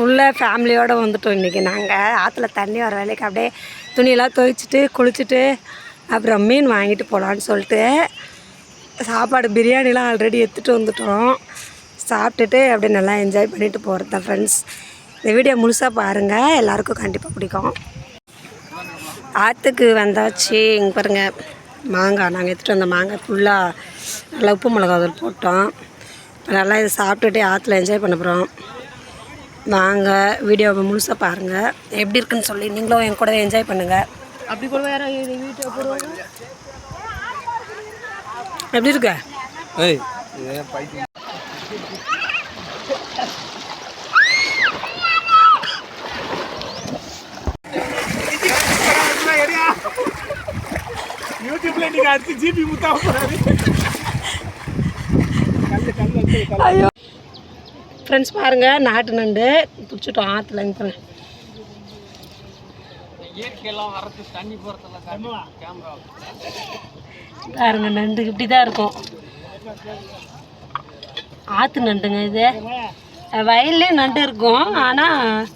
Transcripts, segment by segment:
ஃபுல்லாக ஃபேமிலியோடு வந்துட்டோம் இன்றைக்கி நாங்கள் ஆற்றுல தண்ணி வர வேலைக்கு அப்படியே துணியெல்லாம் துவைச்சிட்டு குளிச்சுட்டு அப்புறம் மீன் வாங்கிட்டு போகலான்னு சொல்லிட்டு சாப்பாடு பிரியாணிலாம் ஆல்ரெடி எடுத்துகிட்டு வந்துட்டோம். சாப்பிட்டுட்டு அப்படியே நல்லா என்ஜாய் பண்ணிட்டு போகிறது தான் ஃப்ரெண்ட்ஸ் இந்த வீடியோ முழுசாக பாருங்கள் எல்லாருக்கும் கண்டிப்பாக பிடிக்கும். ஆற்றுக்கு வந்தாச்சு. இங்கே பாருங்கள் மாங்காய். நாங்கள் எடுத்துகிட்டு வந்த மாங்காய் ஃபுல்லாக நல்லா உப்பு மிளகா தூள் போட்டோம். நல்லா இதை சாப்பிட்டுட்டு ஆற்றுல என்ஜாய் பண்ண போகிறோம் வாங்க வீடியோவை முழுசாக பாருங்கள் எப்படி இருக்குன்னு சொல்லி நீங்களும் என் கூடவே என்ஜாய் பண்ணுங்கள் அப்படி கூட வேற வீட்டை போடுவாங்க எப்படி இருக்க? யூடியூப்ல நீங்க அடுத்து ஜிபி முத்தா போறாரு. ஐயோ ஃப்ரெண்ட்ஸ் பாருங்கள் நாட்டு நண்டு. பிடிச்சிட்டோம் ஆற்றுல இங்கே பாருங்க நண்டு இப்படி தான் இருக்கும். ஆற்று நண்டுங்க இது. வயல்லையும் நண்டு இருக்கும். ஆனால்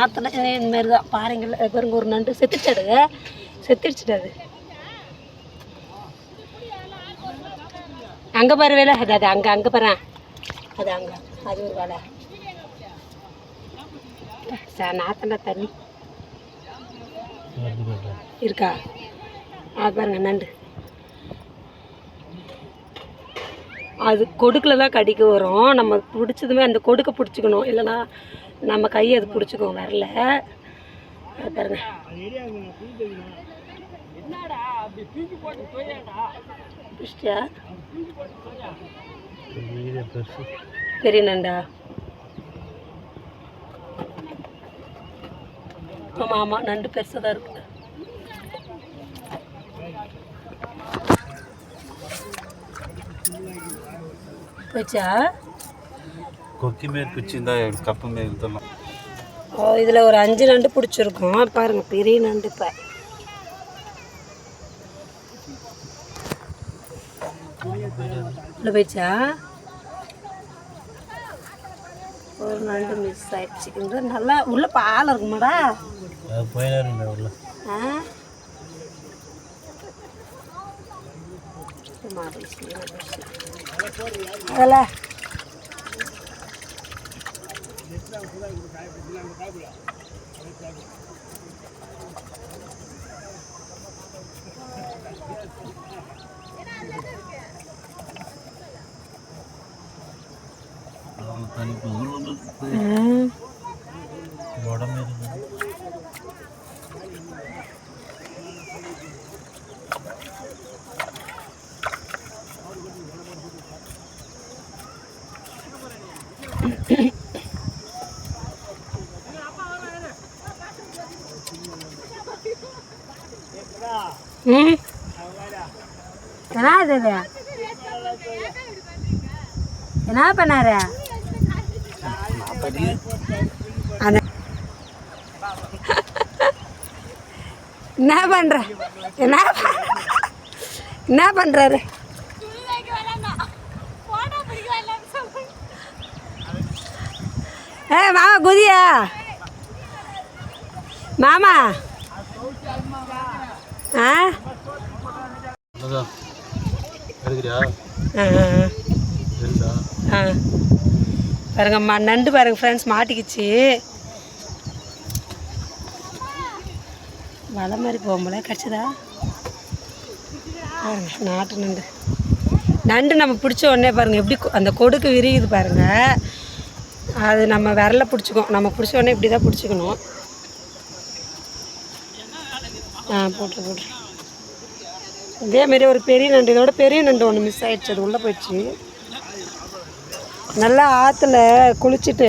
ஆற்றுல இந்த மாதிரி தான் பாருங்கள்ல பாருங்க ஒரு நண்டு செத்துச்சடு செத்துடுச்சுட்டு அது. அங்கே பாரு வேலை. அது அது அங்கே அங்கே பாரு. அது அங்கே. அது ஒரு வலை சார் நாத்தண்டா தண்ணி. இருக்கா? அது பாருங்க நண்டு. அது கொடுக்கில் தான் கடிக்க வரும். நம்ம பிடிச்சதுமே அந்த கொடுக்க பிடிச்சிக்கணும். இல்லைன்னா நம்ம கையை அது பிடிச்சிக்கும் வரல. அது பாருங்க. பிடிச்சிட்டியா? பெரிய நண்டா ஆமாம் ஆமாம் நண்டு பெருசாக தான் இருக்கு. போச்சா? கொக்கி மேல் பிச்சுந்தா கப்பு மேல் இதெல்லாம் ஓ இதில் ஒரு அஞ்சு நண்டு பிடிச்சிருக்கோம். பாருங்க பெரிய நண்டு இப்போ. உள்ள போயிடுச்சா ஒரு நண்டு மிஸ் ஆயிடுச்சு. இது நல்லா உள்ள பால் இருக்குமாடா? உள்ள. ஆ? அதில் தனி ம் என்ன இது இது? என்ன பண்ணாரு என்ன பண்ற? என்ன பண்ற? என்ன பண்றாரு? ஏ மாமா குதியா? மாமா. ஆ? எடுக்கிறியா? ஆ ஆ. பாருங்கம்மா நண்டு பாருங்க ஃப்ரெண்ட்ஸ் மாட்டிக்கிச்சு. வலை மாதிரி போகும்போல கிடச்சதா? பாருங்க நாட்டு நண்டு. நண்டு நம்ம பிடிச்ச உடனே பாருங்கள் எப்படி அந்த கொடுக்கு விரியுது பாருங்க. அது நம்ம விரல பிடிச்சிக்கும். நம்ம பிடிச்ச உடனே இப்படி தான் பிடிச்சிக்கணும். ஆ போட்டு போட்டு இதேமாரி ஒரு பெரிய நண்டு இதோட பெரிய நண்டு ஒன்று மிஸ் ஆகிடுச்சு அது உள்ளே போயிடுச்சு. நல்லா ஆற்றுல குளிச்சுட்டு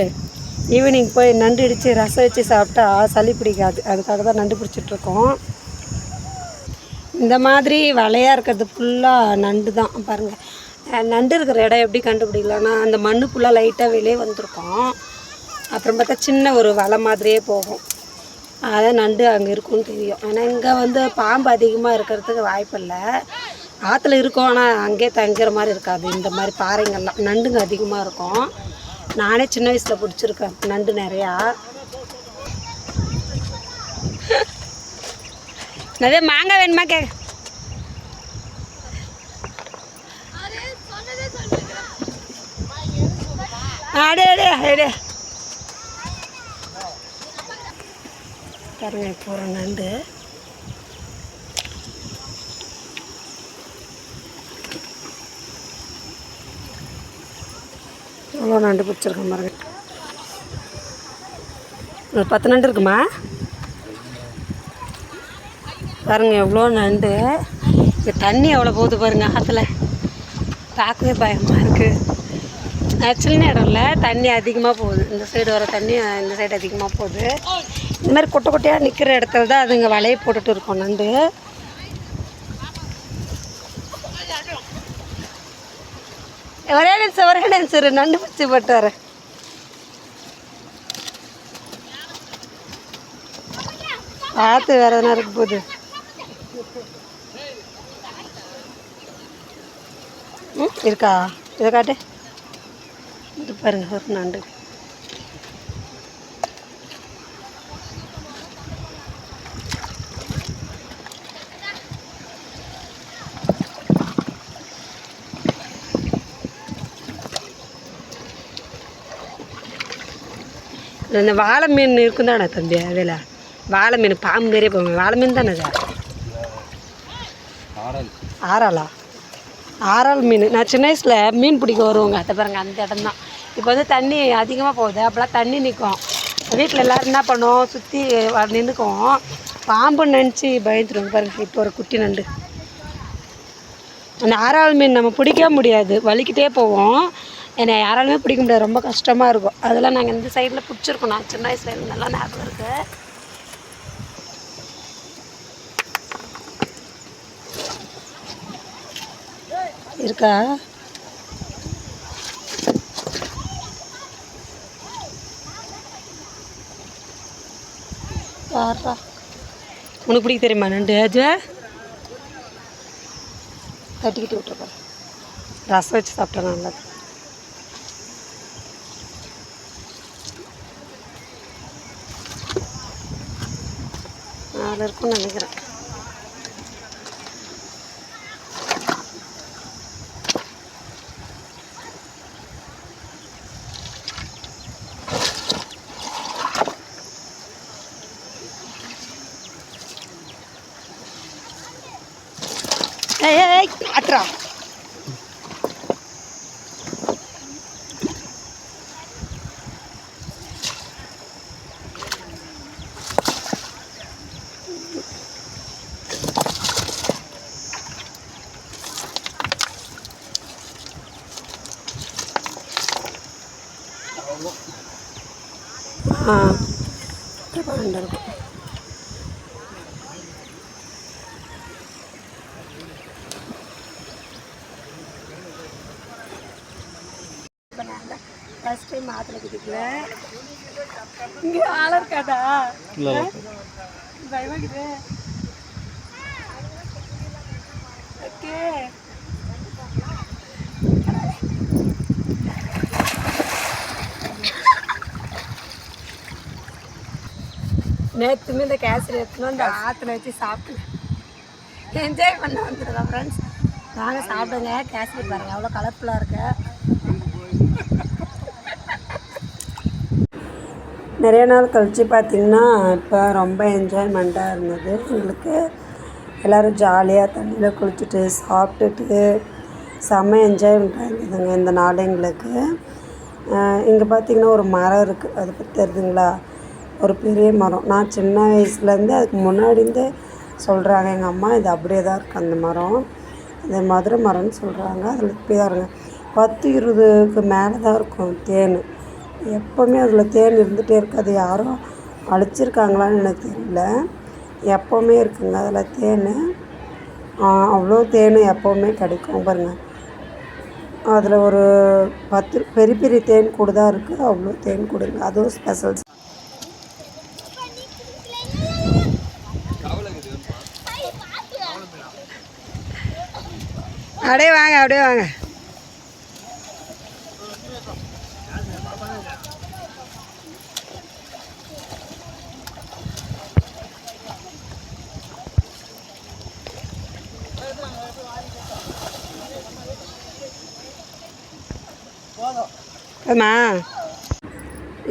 ஈவினிங் போய் நண்டு இடித்து ரசம் வச்சு சாப்பிட்டா சளி பிடிக்காது. அதுக்காக தான் நண்டு பிடிச்சிட்ருக்கோம் இந்த மாதிரி வலையாக இருக்கிறது ஃபுல்லாக நண்டு தான். பாருங்கள் நண்டு இருக்கிற இடம் எப்படி கண்டுபிடிக்கலாம்னா அந்த மண்ணு ஃபுல்லாக லைட்டாக வெளியே வந்திருக்கும். அப்புறம் பார்த்தா சின்ன ஒரு வலை மாதிரியே போகும். அதான் நண்டு அங்கே இருக்கும்னு தெரியும். ஆனால் இங்கே வந்து பாம்பு அதிகமாக இருக்கிறதுக்கு வாய்ப்பில்லை. ஆற்றுல இருக்கும் ஆனால் அங்கேயே தங்குற மாதிரி இருக்காது. இந்த மாதிரி பாறைங்கள்லாம் நண்டுங்க அதிகமாக இருக்கும். நானே சின்ன வயசில் பிடிச்சிருக்கேன் நண்டு நிறையா. நிறைய மாங்காய் வேணுமா கே அடே அடே அடே பாருங்க இப்போ ஒரு நண்டு. எவ்வளோ நண்டு பிடிச்சிருக்கேன் பாருங்க. ஒரு பத்து நண்டு இருக்குமா? பாருங்க எவ்வளோ நண்டு. இங்கே தண்ணி எவ்வளோ போகுது பாருங்க ஆற்றுல பார்க்கவே பயமாக இருக்குது ஆக்சுவலின்னு இடம் இல்லை தண்ணி அதிகமாக போகுது. இந்த சைடு வர தண்ணி இந்த சைடு அதிகமாக போகுது. இந்த மாதிரி குட்டை குட்டையாக நிற்கிற இடத்துல தான் அதுங்க வலையை போட்டுட்டு இருக்கோம் நண்டு. ஒரே நிமிஷம் ஒரே நிமிஷம் நண்டு பிடிச்சி போட்டு வரேன். பார்த்து வேற எதனா இருக்க போகுது. ம் இருக்கா? இதை காட்டு. இது பாருங்க ஒரு நண்டு. இந்த வாழை மீன் இருக்கும் தானே தம்பி அதில் வாழை மீன் பாம்பு மாரியே போவேன் வாழை மீன் தானே அது ஆறாளா ஆறாள் மீன் நான் சின்ன வயசில் மீன் பிடிக்க வருவோங்க அதை பாருங்க அந்த இடம் தான் இப்போ வந்து தண்ணி அதிகமாக போகுது அப்போலாம் தண்ணி நிற்கும் வீட்டில் எல்லோரும் என்ன பண்ணுவோம் சுற்றி நின்றுக்குவோம் பாம்பு நினச்சி பயந்துருவோம் பாருங்க இப்போ ஒரு குட்டி நண்டு அந்த ஆறாள் மீன் நம்ம பிடிக்கவே முடியாது வலிக்கிட்டே போவோம் என்னை யாராலுமே பிடிக்க முடியாது. ரொம்ப கஷ்டமாக இருக்கும். அதெல்லாம் நாங்கள் இந்த சைடில் பிடிச்சிருக்கோம். நான் சின்ன வயசில் இருந்தெல்லாம் ஞாபகம் இருக்குது இருக்கா? பாருடா உனக்கு பிடிக்க தெரியுமா நண்டு? அது தட்டிக்கிட்டு விட்டுருப்பா ரசம் வச்சு சாப்பிட்டா நல்லது அதில் இருக்கும்னு நினைக்கிறேன். ஏய் ஏய், ஏய் தான் ஃபஸ்ட் டைம் ஆற்றுல குதிக்கிறேன் இங்கே ஆள இருக்காதா இல்லை. பயமாக்குது. ஓகே. நேற்றுமே இந்த கேசரி எடுத்துன்னு இந்த ஆற்றுல வச்சு சாப்பிட்டு என்ஜாய் பண்ண வந்துருக்கோம் ஃப்ரெண்ட்ஸ் வாங்க சாப்பிடுங்க. கேசரி பாருங்கள் அவ்வளோ கலர்ஃபுல்லாக இருக்கு. நிறைய நாள் கழித்து பார்த்திங்கன்னா இப்போ ரொம்ப என்ஜாய்மெண்ட்டாக இருந்தது. எங்களுக்கு எல்லோரும் ஜாலியாக தண்ணியில் குளிச்சுட்டு சாப்பிட்டுட்டு செம்ம என்ஜாய்மெண்ட்டாக இருந்ததுங்க இந்த நாள் எங்களுக்கு. இங்கே பார்த்திங்கன்னா ஒரு மரம் இருக்குது அதை பற்றி தெரியுதுங்களா ஒரு பெரிய மரம். நான் சின்ன வயசுலேருந்து அதுக்கு முன்னாடிந்தே சொல்கிறாங்க எங்கள் அம்மா இது அப்படியே தான் இருக்குது அந்த மரம். இது மதுரை மரம்னு சொல்கிறாங்க அதில் இப்படி பாருங்க பத்து இருபதுக்கு மேலே தான் இருக்கும் தேன். எப்போவுமே அதில் தேன் இருந்துகிட்டே இருக்குது. யாரும் அழிச்சிருக்காங்களான்னு எனக்கு தெரியல. எப்போவுமே இருக்குங்க அதில் தேன். அவ்வளோ தேன் எப்போவுமே கிடைக்கும் பாருங்கள் அதில் ஒரு பத்து பெரிய பெரிய தேன் கூடு தான் இருக்குது அவ்வளோ தேன் கொடுங்க. அதுவும் ஸ்பெஷல் அப்படியே வாங்க அப்படியே வாங்க. அம்மா.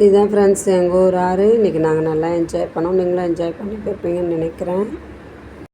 இதுதான் ஃப்ரெண்ட்ஸ் எங்கள் ஊர் ஆறு. இன்றைக்கி நாங்கள் நல்லா என்ஜாய் பண்ணோம். நீங்களும் என்ஜாய் பண்ணிட்டு இருப்பீங்கன்னு நினைக்கிறேன்.